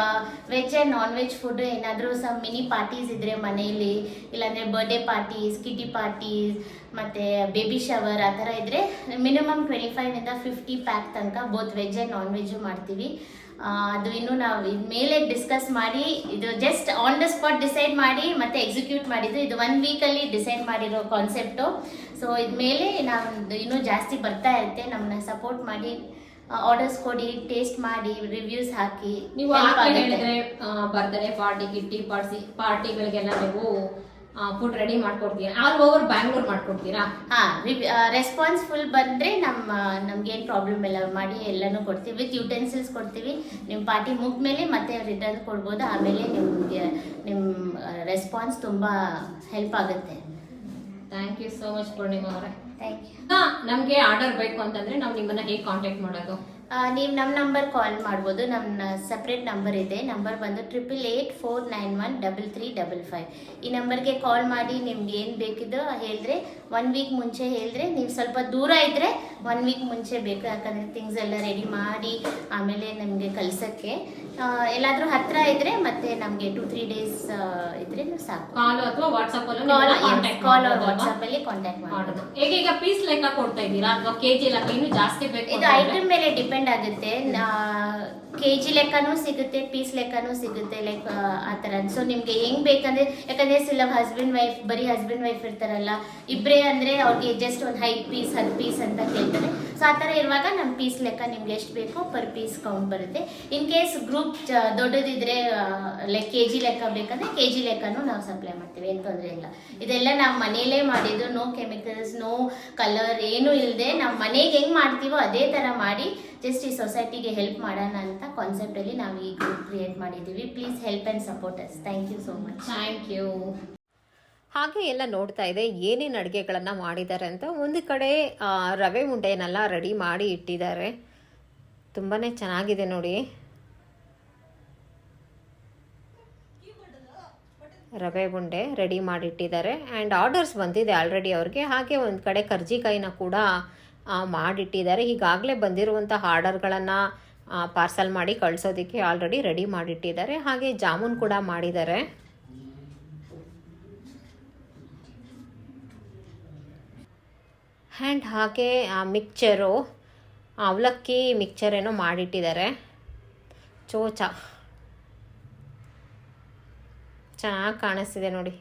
veg and non veg food ಏನಾದರೂ ಸಮ್ ಮಿನಿ ಪಾರ್ಟೀಸ್ ಇದ್ದರೆ ಮನೆಯಲ್ಲಿ, ಇಲ್ಲಾಂದರೆ ಬರ್ಡೇ ಪಾರ್ಟೀಸ್ ಕಿಟಿ ಪಾರ್ಟೀಸ್ ಮತ್ತು ಬೇಬಿ ಶವರ್ ಆ ಥರ ಇದ್ದರೆ ಮಿನಿಮಮ್ ಟ್ವೆಂಟಿ ಫೈವಿಂದ ಫಿಫ್ಟಿ ಪ್ಯಾಕ್ ತನಕ both veg and non veg ಮಾಡ್ತೀವಿ. ಅದು ಇನ್ನು ನಾವು ಇದ್ ಮೇಲೆ ಡಿಸ್ಕಸ್ ಮಾಡಿ ಇದು just on the spot decide ಮಾಡಿ ಮತ್ತೆ ಎಕ್ಸಿಕ್ಯೂಟ್ ಮಾಡಿದ್ದು. ಇದು ಒನ್ ವೀಕಲ್ಲಿ ಡಿಸೈಡ್ ಮಾಡಿರೋ ಕಾನ್ಸೆಪ್ಟು ಸೊ ಇದ್ಮೇಲೆ ನಾವು ಇನ್ನೂ ಜಾಸ್ತಿ ಬರ್ತಾ ಇರುತ್ತೆ. ನಮ್ಮನ್ನ ಸಪೋರ್ಟ್ ಮಾಡಿ ಆರ್ಡರ್ಸ್ ಕೊಡಿ ಟೇಸ್ಟ್ ಮಾಡಿ ರಿವ್ಯೂಸ್ ಹಾಕಿ ನೀವು ಬರ್ತಾರೆ ಬರ್ತ್ಡೇ ಪಾರ್ಟಿ ಕಿಟ್ಟಿ ಪಾರ್ಟಿ ಪಾರ್ಟಿಗಳಿಗೆಲ್ಲ ನೀವು ಫುಡ್ ರೆಡಿ ಮಾಡ್ಕೊಡ್ತೀರಾ ಆಲ್ ಓವರ್ ಬ್ಯಾಂಗ್ಳೂರ್ ಮಾಡ್ಕೊಡ್ತೀರಾ? ಹಾ ರೆಸ್ಪಾನ್ಸ್ ಫುಲ್ ಬಂದ್ರೆ ನಮ್ಮ ನಮ್ಗೇನು ಪ್ರಾಬ್ಲಮ್ ಎಲ್ಲ ಮಾಡಿ ಎಲ್ಲನೂ ಕೊಡ್ತೀವಿ. ವಿತ್ ಯುಟೆನ್ಸಿಲ್ಸ್ ಕೊಡ್ತೀವಿ. ನಿಮ್ಮ ಪಾರ್ಟಿ ಮುಗ್ಮೇಲೆ ಮತ್ತೆ ರಿಟರ್ನ್ ಕೊಡ್ಬೋದು. ಆಮೇಲೆ ನಿಮಗೆ ನಿಮ್ಮ ರೆಸ್ಪಾನ್ಸ್ ತುಂಬ ಹೆಲ್ಪ್ ಆಗುತ್ತೆ. Thank you so much Poornima ಅವರೇ. ಥ್ಯಾಂಕ್ ಯು ನಮಗೆ ಆರ್ಡರ್ ಬೇಕು ಅಂತಂದ್ರೆ ನಾವು ನಿಮ್ಮನ್ನ ಹೇಗೆ ಕಾಂಟ್ಯಾಕ್ಟ್ ಮಾಡೋದು? ನೀವು ನಮ್ಮ ನಂಬರ್ ಕಾಲ್ ಮಾಡ್ಬೋದು. ನಮ್ಮ ಸಪ್ರೇಟ್ ನಂಬರ್ ಇದೆ. ನಂಬರ್ ಬಂದು triple eight four nine one double three double five ಈ ನಂಬರ್ಗೆ ಕಾಲ್ ಮಾಡಿ ನಿಮ್ಗೆ ಏನು ಬೇಕಿದೋ ಹೇಳಿದ್ರೆ ಒನ್ ವೀಕ್ ಮುಂಚೆ ಹೇಳಿದ್ರೆ ನೀವು ಸ್ವಲ್ಪ ದೂರ ಇದ್ದರೆ ಒನ್ ವೀಕ್ ಮುಂಚೆ ಬೇಕು. ಯಾಕಂದರೆ ಥಿಂಗ್ಸ್ ಎಲ್ಲ ರೆಡಿ ಮಾಡಿ ಆಮೇಲೆ ನಮಗೆ ಕಲ್ಸಕ್ಕೆ. ಎಲ್ಲಾದರೂ ಹತ್ತಿರ ಇದ್ದರೆ ಮತ್ತೆ ನಮಗೆ ಟು ತ್ರೀ ಡೇಸ್ ಇದ್ರೆ ಸಾಕು. ಕಾಲ್ ಅಥವಾ ವಾಟ್ಸ್ಆಪ್ ಅಲ್ಲೂ ಕಾಲ್ ವಾಟ್ಸಪ್ಪಲ್ಲಿ ಕಾಂಟ್ಯಾಕ್ಟ್ ಮಾಡಿ ಮಾಡೋದು. ಹೇಗೆ ಈಗ ಪೀಸ್ ಲೆಕ್ಕ ಕೊಡ್ತಾ ಇದ್ದೀರಾ? ಅಥವಾ ಕೆಜಿ ಲೆಕ್ಕ ಇನ್ನೂ ಜಾಸ್ತಿ ಬೇಕು ಇದು? ಐಟಮ್ ಮೇಲೆ ಡಿಪೆಂಡ್ ಆಗುತ್ತೆ. ಕೆ ಜಿ ಲೆಕ್ಕನೂ ಸಿಗುತ್ತೆ ಪೀಸ್ ಲೆಕ್ಕನೂ ಸಿಗುತ್ತೆ ಲೈಕ್ ಆ ಥರ. ಸೊ ನಿಮಗೆ ಹೆಂಗ್ ಬೇಕಂದ್ರೆ, ಯಾಕಂದರೆ ಸಿಲ ಹಸ್ಬೆಂಡ್ ವೈಫ್ ಬರೀ ಹಸ್ಬೆಂಡ್ ವೈಫ್ ಇರ್ತಾರಲ್ಲ ಇಬ್ಬರೇ ಅಂದರೆ ಅವ್ರಿಗೆ ಜಸ್ಟ್ ಒಂದು ಹೈ ಪೀಸ್ ಹತ್ತು ಪೀಸ್ ಅಂತ ಕೇಳ್ತಾರೆ. ಸೊ ಆ ಥರ ಇರುವಾಗ ನಮ್ಮ ಪೀಸ್ ಲೆಕ್ಕ ನಿಮ್ಗೆ ಎಷ್ಟು ಬೇಕೋ ಪರ್ ಪೀಸ್ ಕೌಂಟ್ ಬರುತ್ತೆ. ಇನ್ ಕೇಸ್ ಗ್ರೂಪ್ ದೊಡ್ಡದಿದ್ರೆ ಲೈಕ್ ಕೆ ಜಿ ಲೆಕ್ಕ ಬೇಕಂದರೆ ಕೆ ಜಿ ಲೆಕ್ಕನೂ ನಾವು ಸಪ್ಲೈ ಮಾಡ್ತೀವಿ, ಏನು ತೊಂದರೆ ಇಲ್ಲ. ಇದೆಲ್ಲ ನಾವು ಮನೆಯಲ್ಲೇ ಮಾಡಿದ್ದು ನೋ ಕೆಮಿಕಲ್ಸ್ ನೋ ಕಲರ್ ಏನೂ ಇಲ್ಲದೆ ನಾವು ಮನೆಗೆ ಹೆಂಗೆ ಮಾಡ್ತೀವೋ ಅದೇ ಥರ ಮಾಡಿ ಜಸ್ಟ್ ಈ ಸೊಸೈಟಿಗೆ ಹೆಲ್ಪ್ ಮಾಡೋಣ ಅಂತ ಕಾನ್ಸೆಪ್ಟಲ್ಲಿ ನಾವು ಈ ಗ್ರೂಪ್ ಕ್ರಿಯೇಟ್ ಮಾಡಿದ್ದೀವಿ. Please help and support us thank you so much thank you ಹಾಗೆ ಎಲ್ಲ ನೋಡ್ತಾ ಇದೆ ಏನೇನು ಅಡುಗೆಗಳನ್ನು ಮಾಡಿದ್ದಾರೆ ಅಂತ. ಒಂದು ಕಡೆ ರವೆ ಉಂಡೆನೆಲ್ಲ ರೆಡಿ ಮಾಡಿ ಇಟ್ಟಿದ್ದಾರೆ. ತುಂಬಾ ಚೆನ್ನಾಗಿದೆ ನೋಡಿ. ರವೆ ಉಂಡೆ ರೆಡಿ ಮಾಡಿಟ್ಟಿದ್ದಾರೆ ಆ್ಯಂಡ್ ಆರ್ಡರ್ಸ್ ಬಂದಿದೆ ಆಲ್ರೆಡಿ ಅವ್ರಿಗೆ. ಹಾಗೆ ಒಂದು ಕಡೆ ಕರ್ಜಿಕಾಯಿನ ಕೂಡ ಮಾಡಿಟ್ಟಿದ್ದಾರೆ. ಈಗಾಗಲೇ ಬಂದಿರುವಂಥ ಆರ್ಡರ್ಗಳನ್ನು ಪಾರ್ಸಲ್ ಮಾಡಿ ಕಳಿಸೋದಕ್ಕೆ ಆಲ್ರೆಡಿ ರೆಡಿ ಮಾಡಿಟ್ಟಿದ್ದಾರೆ. ಹಾಗೆ ಜಾಮೂನ್ ಕೂಡ ಮಾಡಿದ್ದಾರೆ. ಆ್ಯಂಡ್ ಹಾಗೆ ಮಿಕ್ಚರು ಅವಲಕ್ಕಿ ಮಿಕ್ಚರ್ ಏನೋ ಮಾಡಿಟ್ಟಿದ್ದಾರೆ. ಚೋಚ ಚೆನ್ನಾಗಿ ಕಾಣಿಸ್ತಿದೆ ನೋಡಿ.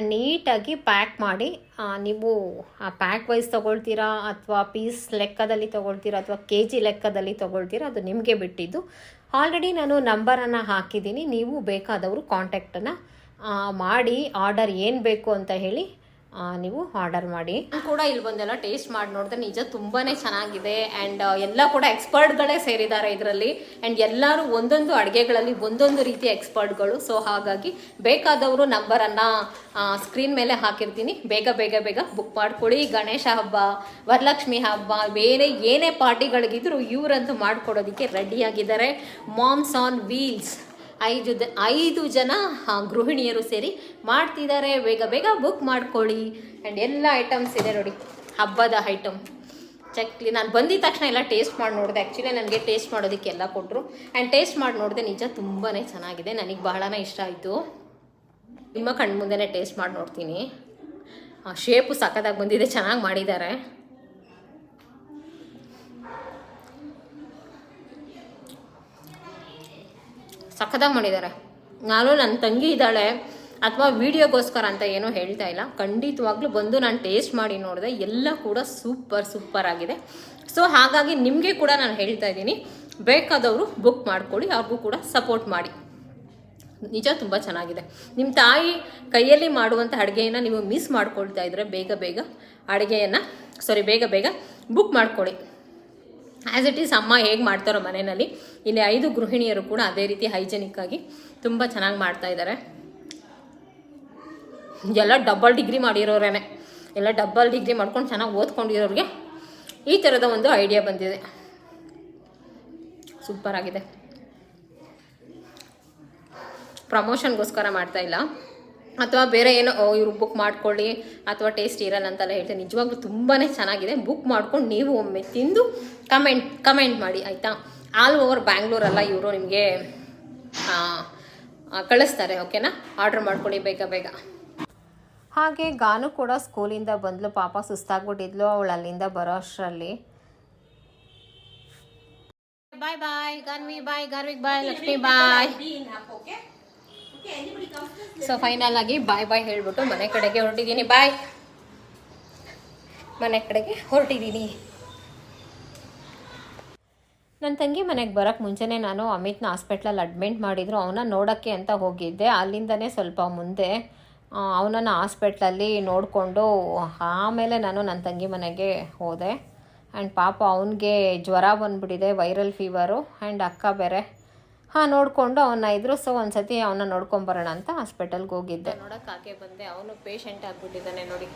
ನೀಟಾಗಿ ಪ್ಯಾಕ್ ಮಾಡಿ ನೀವು, ಆ ಪ್ಯಾಕ್ ವೈಸ್ ತೊಗೊಳ್ತೀರಾ ಅಥವಾ ಪೀಸ್ ಲೆಕ್ಕದಲ್ಲಿ ತೊಗೊಳ್ತೀರಾ ಅಥವಾ ಕೆ ಜಿ ಲೆಕ್ಕದಲ್ಲಿ ತೊಗೊಳ್ತೀರಾ ಅದು ನಿಮಗೆ ಬಿಟ್ಟಿದ್ದು. ಆಲ್ರೆಡಿ ನಾನು ನಂಬರನ್ನು ಹಾಕಿದ್ದೀನಿ. ನೀವು ಬೇಕಾದವರು ಕಾಂಟ್ಯಾಕ್ಟನ್ನು ಮಾಡಿ ಆರ್ಡರ್ ಏನು ಬೇಕು ಅಂತ ಹೇಳಿ ನೀವು ಆರ್ಡರ್ ಮಾಡಿ. ಕೂಡ ಇಲ್ಲಿ ಬಂದೆಲ್ಲ ಟೇಸ್ಟ್ ಮಾಡಿ ನೋಡಿದ್ರೆ ನಿಜ ತುಂಬಾನೇ ಚೆನ್ನಾಗಿದೆ ಆ್ಯಂಡ್ ಎಲ್ಲ ಕೂಡ ಎಕ್ಸ್ಪರ್ಟ್ಗಳೇ ಸೇರಿದ್ದಾರೆ ಇದರಲ್ಲಿ. ಆ್ಯಂಡ್ ಎಲ್ಲರೂ ಒಂದೊಂದು ಅಡುಗೆಗಳಲ್ಲಿ ಒಂದೊಂದು ರೀತಿಯ ಎಕ್ಸ್ಪರ್ಟ್ಗಳು ಸೊ ಹಾಗಾಗಿ ಬೇಕಾದವರು ನಂಬರನ್ನು ಸ್ಕ್ರೀನ್ ಮೇಲೆ ಹಾಕಿರ್ತೀನಿ. ಬೇಗ ಬೇಗ ಬೇಗ ಬುಕ್ ಮಾಡ್ಕೊಳ್ಳಿ. ಗಣೇಶ ಹಬ್ಬ, ವರಲಕ್ಷ್ಮಿ ಹಬ್ಬ, ಬೇರೆ ಏನೇ ಪಾರ್ಟಿಗಳಿಗಿದ್ರು ಇವರಂತೂ ಮಾಡಿಕೊಡೋದಕ್ಕೆ ರೆಡಿಯಾಗಿದ್ದಾರೆ ಮಾಮ್ಸ್ ಆನ್ ವೀಲ್ಸ್ ಐದು ಐದು ಜನ ಗೃಹಿಣಿಯರು ಸೇರಿ ಮಾಡ್ತಿದ್ದಾರೆ. ಬೇಗ ಬೇಗ ಬುಕ್ ಮಾಡ್ಕೊಳ್ಳಿ. ಆ್ಯಂಡ್ ಎಲ್ಲ ಐಟಮ್ಸ್ ಇದೆ ನೋಡಿ. ಹಬ್ಬದ ಐಟಮ್ ಚಕ್ಲಿ ನಾನು ಬಂದಿದ ತಕ್ಷಣ ಎಲ್ಲ ಟೇಸ್ಟ್ ಮಾಡಿ ನೋಡಿದೆ. ಆ್ಯಕ್ಚುಲಿ ನನಗೆ ಟೇಸ್ಟ್ ಮಾಡೋದಕ್ಕೆಲ್ಲ ಕೊಟ್ಟರು ಆ್ಯಂಡ್ ಟೇಸ್ಟ್ ಮಾಡಿ ನೋಡಿದೆ, ನಿಜ ತುಂಬಾ ಚೆನ್ನಾಗಿದೆ. ನನಗೆ ಬಹಳನೇ ಇಷ್ಟ ಆಯಿತು. ನಿಮ್ಮ ಕಣ್ಮುಂದೆ ಟೇಸ್ಟ್ ಮಾಡಿ ನೋಡ್ತೀನಿ. ಶೇಪು ಸಖತ್ತಾಗಿ ಬಂದಿದೆ, ಚೆನ್ನಾಗಿ ಮಾಡಿದ್ದಾರೆ. ಸಖತ್ತಾಗಿ ಮಾಡಿದ್ದಾರೆ ನಾನು ನನ್ನ ತಂಗಿ ಇದ್ದಾಳೆ, ಅಥವಾ ವಿಡಿಯೋಗೋಸ್ಕರ ಅಂತ ಏನೂ ಹೇಳ್ತಾ ಇಲ್ಲ. ಖಂಡಿತವಾಗ್ಲೂ ಬಂದು ನಾನು ಟೇಸ್ಟ್ ಮಾಡಿ ನೋಡಿದೆ, ಎಲ್ಲ ಕೂಡ ಸೂಪರ್ ಸೂಪರ್ ಆಗಿದೆ. ಸೊ ಹಾಗಾಗಿ ನಿಮಗೆ ಕೂಡ ನಾನು ಹೇಳ್ತಾ ಇದ್ದೀನಿ, ಬೇಕಾದವರು ಬುಕ್ ಮಾಡ್ಕೊಳ್ಳಿ, ಅವ್ರಿಗೂ ಕೂಡ ಸಪೋರ್ಟ್ ಮಾಡಿ. ನಿಜ ತುಂಬ ಚೆನ್ನಾಗಿದೆ. ನಿಮ್ಮ ತಾಯಿ ಕೈಯಲ್ಲಿ ಮಾಡುವಂಥ ಅಡುಗೆಯನ್ನು ನೀವು ಮಿಸ್ ಮಾಡ್ಕೊಳ್ತಾ ಇದ್ರೆ ಬೇಗ ಬೇಗ ಅಡುಗೆಯನ್ನು ಸಾರಿ ಬೇಗ ಬೇಗ ಬುಕ್ ಮಾಡ್ಕೊಳ್ಳಿ. ಆ್ಯಸ್ ಇಟ್ ಈಸ್ ಅಮ್ಮ ಹೇಗೆ ಮಾಡ್ತಾರೋ ಮನೆಯಲ್ಲಿ. ಇಲ್ಲಿ ಐದು ಗೃಹಿಣಿಯರು ಕೂಡ ಅದೇ ರೀತಿ ಹೈಜೆನಿಕ್ ಆಗಿ ತುಂಬ ಚೆನ್ನಾಗಿ ಮಾಡ್ತಾ ಇದ್ದಾರೆ ಎಲ್ಲ ಡಬಲ್ ಡಿಗ್ರಿ ಮಾಡಿರೋರೇನೆ. ಎಲ್ಲ ಡಬಲ್ ಡಿಗ್ರಿ ಮಾಡ್ಕೊಂಡು ಚೆನ್ನಾಗಿ ಓದ್ಕೊಂಡಿರೋರಿಗೆ ಈ ಥರದ ಒಂದು ಐಡಿಯಾ ಬಂದಿದೆ. ಸೂಪರ್ ಆಗಿದೆ. ಪ್ರಮೋಷನ್ಗೋಸ್ಕರ ಮಾಡ್ತಾ ಇಲ್ಲ. ಅಥವಾ ಬೇರೆ ಏನೋ ಇವರು ಬುಕ್ ಮಾಡ್ಕೊಳ್ಳಿ ಅಥವಾ ಟೇಸ್ಟ್ ಇರಲ್ಲ ಅಂತೆಲ್ಲ ಹೇಳ್ತೀನಿ ನಿಜವಾಗ್ಲೂ ತುಂಬಾ ಚೆನ್ನಾಗಿದೆ. ಬುಕ್ ಮಾಡ್ಕೊಂಡು ನೀವು ಒಮ್ಮೆ ತಿಂದು ಕಮೆಂಟ್ ಕಮೆಂಟ್ ಮಾಡಿ ಆಯಿತಾ? ಆಲ್ ಓವರ್ ಬ್ಯಾಂಗ್ಳೂರಲ್ಲ ಇವರು ನಿಮಗೆ ಕಳಿಸ್ತಾರೆ ಓಕೆನಾ ಆರ್ಡ್ರ್ ಮಾಡ್ಕೊಳ್ಳಿ ಬೇಗ ಬೇಗ. ಹಾಗೆ ಗಾನು ಕೂಡ ಸ್ಕೂಲಿಂದ ಬಂದಲು. ಪಾಪ ಸುಸ್ತಾಗ್ಬಿಟ್ಟಿದ್ಲು. ಅವಳು ಅಲ್ಲಿಂದ ಬರೋ ಅಷ್ಟರಲ್ಲಿ. Bye bye Ganvi bye Garvik bye Lakshmi bye so final ಆಗಿ ಬಾಯ್ ಬಾಯ್ ಹೇಳ್ಬಿಟ್ಟು ಮನೆ ಕಡೆಗೆ ಹೊರಟಿದ್ದೀನಿ. ಬಾಯ್ ಮನೆ ಕಡೆಗೆ ಹೊರಟಿದ್ದೀನಿ. ನನ್ನ ತಂಗಿ ಮನೆಗೆ ಬರೋಕ್ಕೆ ಮುಂಚೆನೇ ನಾನು ಅಮಿತ್ನ ಹಾಸ್ಪಿಟ್ಲಲ್ಲಿ ಅಡ್ಮಿಂಟ್ ಮಾಡಿದ್ರು. ಅವನ ನೋಡೋಕ್ಕೆ ಅಂತ ಹೋಗಿದ್ದೆ. ಅಲ್ಲಿಂದನೇ ಸ್ವಲ್ಪ ಮುಂದೆ ಅವನನ್ನು ಹಾಸ್ಪಿಟ್ಲಲ್ಲಿ ನೋಡಿಕೊಂಡು ಆಮೇಲೆ ನಾನು ನನ್ನ ತಂಗಿ ಮನೆಗೆ ಹೋದೆ. ಆ್ಯಂಡ್ ಪಾಪ ಅವನಿಗೆ ಜ್ವರ ಬಂದುಬಿಟ್ಟಿದೆ ವೈರಲ್ ಫೀವರು ಆ್ಯಂಡ್ ಅಕ್ಕ ಬೇರೆ ಹಾಂ ನೋಡಿಕೊಂಡು ಅವನ್ನ ಇದ್ರು ಸೊ ಒಂದು ಸತಿ ಅವನ್ನ ನೋಡ್ಕೊಂಬರೋಣ ಅಂತ ಹಾಸ್ಪಿಟಲ್ಗೆ ಹೋಗಿದ್ದೆ. ನೋಡೋಕ್ಕಾಗೆ ಬಂದೆ. ಅವನು ಪೇಷಂಟ್ ಆಗಿಬಿಟ್ಟಿದ್ದಾನೆ ನೋಡಿ.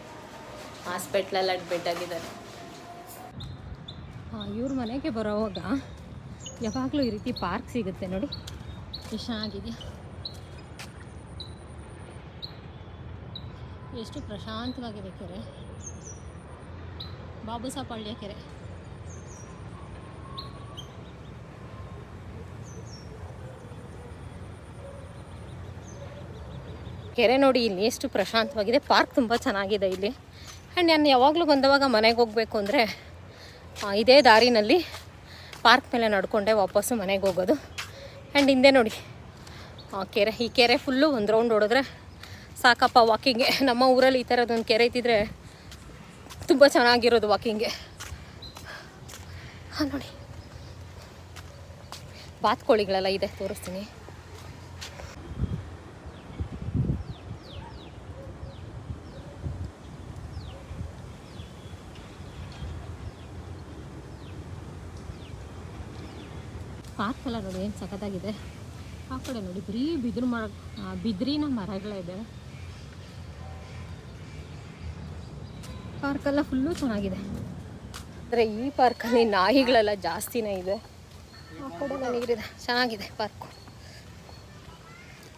ಹಾಸ್ಪಿಟ್ಲಲ್ಲಿ ಅಡ್ಮಿಟ್ ಆಗಿದ್ದಾನೆ. ಇವ್ರ ಮನೆಗೆ ಬರೋವಾಗ ಯಾವಾಗಲೂ ಈ ರೀತಿ ಪಾರ್ಕ್ ಸಿಗುತ್ತೆ ನೋಡಿ. ಎಷ್ಟು ಚೆನ್ನಾಗಿದೆಯಾ ಎಷ್ಟು ಪ್ರಶಾಂತವಾಗಿದೆ ಕೆರೆ. ಬಾಬುಸಾಪಾಳ್ಯ ಕೆರೆ. ಕೆರೆ ನೋಡಿ ಇಲ್ಲಿ ಎಷ್ಟು ಪ್ರಶಾಂತವಾಗಿದೆ. ಪಾರ್ಕ್ ತುಂಬ ಚೆನ್ನಾಗಿದೆ ಇಲ್ಲಿ. ಆ್ಯಂಡ್ ನಾನು ಯಾವಾಗಲೂ ಬಂದವಾಗ ಮನೆಗೆ ಹೋಗಬೇಕು ಅಂದರೆ ಇದೇ ದಾರಿನಲ್ಲಿ ಪಾರ್ಕ್ ಮೇಲೆ ನಡ್ಕೊಂಡೆ ವಾಪಸ್ಸು ಮನೆಗೆ ಹೋಗೋದು. ಆ್ಯಂಡ್ ಹಿಂದೆ ನೋಡಿ ಕೆರೆ, ಈ ಕೆರೆ ಫುಲ್ಲು ಒಂದು ರೌಂಡ್ ಹೊಡೆದ್ರೆ ಸಾಕಪ್ಪ ವಾಕಿಂಗ್ಗೆ ನಮ್ಮ ಊರಲ್ಲಿ ಈ ಥರದ್ದೊಂದು ಕೆರೆ ಇದ್ದಿದ್ರೆ ತುಂಬ ಚೆನ್ನಾಗಿರೋದು ವಾಕಿಂಗ್ಗೆ ಹಾಂ, ನೋಡಿ. ಬಾತ್ಕೋಳಿಗಳೆಲ್ಲ ಇದೆ, ತೋರಿಸ್ತೀನಿ. ಪಾರ್ಕ್ ಎಲ್ಲ ನೋಡಿ ಏನು ಸಖತ್ತಾಗಿದೆ. ಆ ಕಡೆ ನೋಡಿ ಬರೀ ಬಿದಿರು ಮರ ಬಿದಿರಿನ ಮರಗಳಿದೆ. ಪಾರ್ಕೆಲ್ಲ ಫುಲ್ಲು ಚೆನ್ನಾಗಿದೆ. ಅಂದರೆ ಈ ಪಾರ್ಕಲ್ಲಿ ನಾಯಿಗಳೆಲ್ಲ ಜಾಸ್ತಿನೇ ಇದೆ. ಆ ಕಡೆ ನೀರಿದೆ. ಚೆನ್ನಾಗಿದೆ ಪಾರ್ಕು.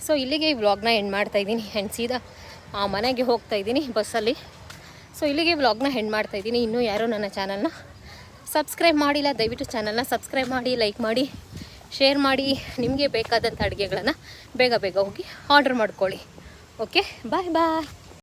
ಸೊ ಇಲ್ಲಿಗೆ ಈ ವ್ಲಾಗ್ನ ಎಂಡ್ ಮಾಡ್ತಾ ಇದ್ದೀನಿ. ಆ್ಯಂಡ್ ಸೀದಾ ಆ, ಮನೆಗೆ ಹೋಗ್ತಾ ಇದ್ದೀನಿ ಬಸ್ಸಲ್ಲಿ. ಸೊ ಇಲ್ಲಿಗೆ ವ್ಲಾಗ್ನ ಎಂಡ್ ಮಾಡ್ತಾ ಇದ್ದೀನಿ. ಇನ್ನೂ ಯಾರೂ ನನ್ನ ಚಾನಲ್ನ ಸಬ್ಸ್ಕ್ರೈಬ್ ಮಾಡಿಲ್ಲ ದಯವಿಟ್ಟು ಚಾನಲ್ನ ಸಬ್ಸ್ಕ್ರೈಬ್ ಮಾಡಿ ಲೈಕ್ ಮಾಡಿ. ಶೇರ್ ಮಾಡಿ ನಿಮಗೆ ಬೇಕಾದಂಥ ಅಡುಗೆಗಳನ್ನು ಬೇಗ ಬೇಗ ಹೋಗಿ ಆರ್ಡರ್ ಮಾಡ್ಕೊಳ್ಳಿ. ಓಕೆ ಬಾಯ್ ಬಾಯ್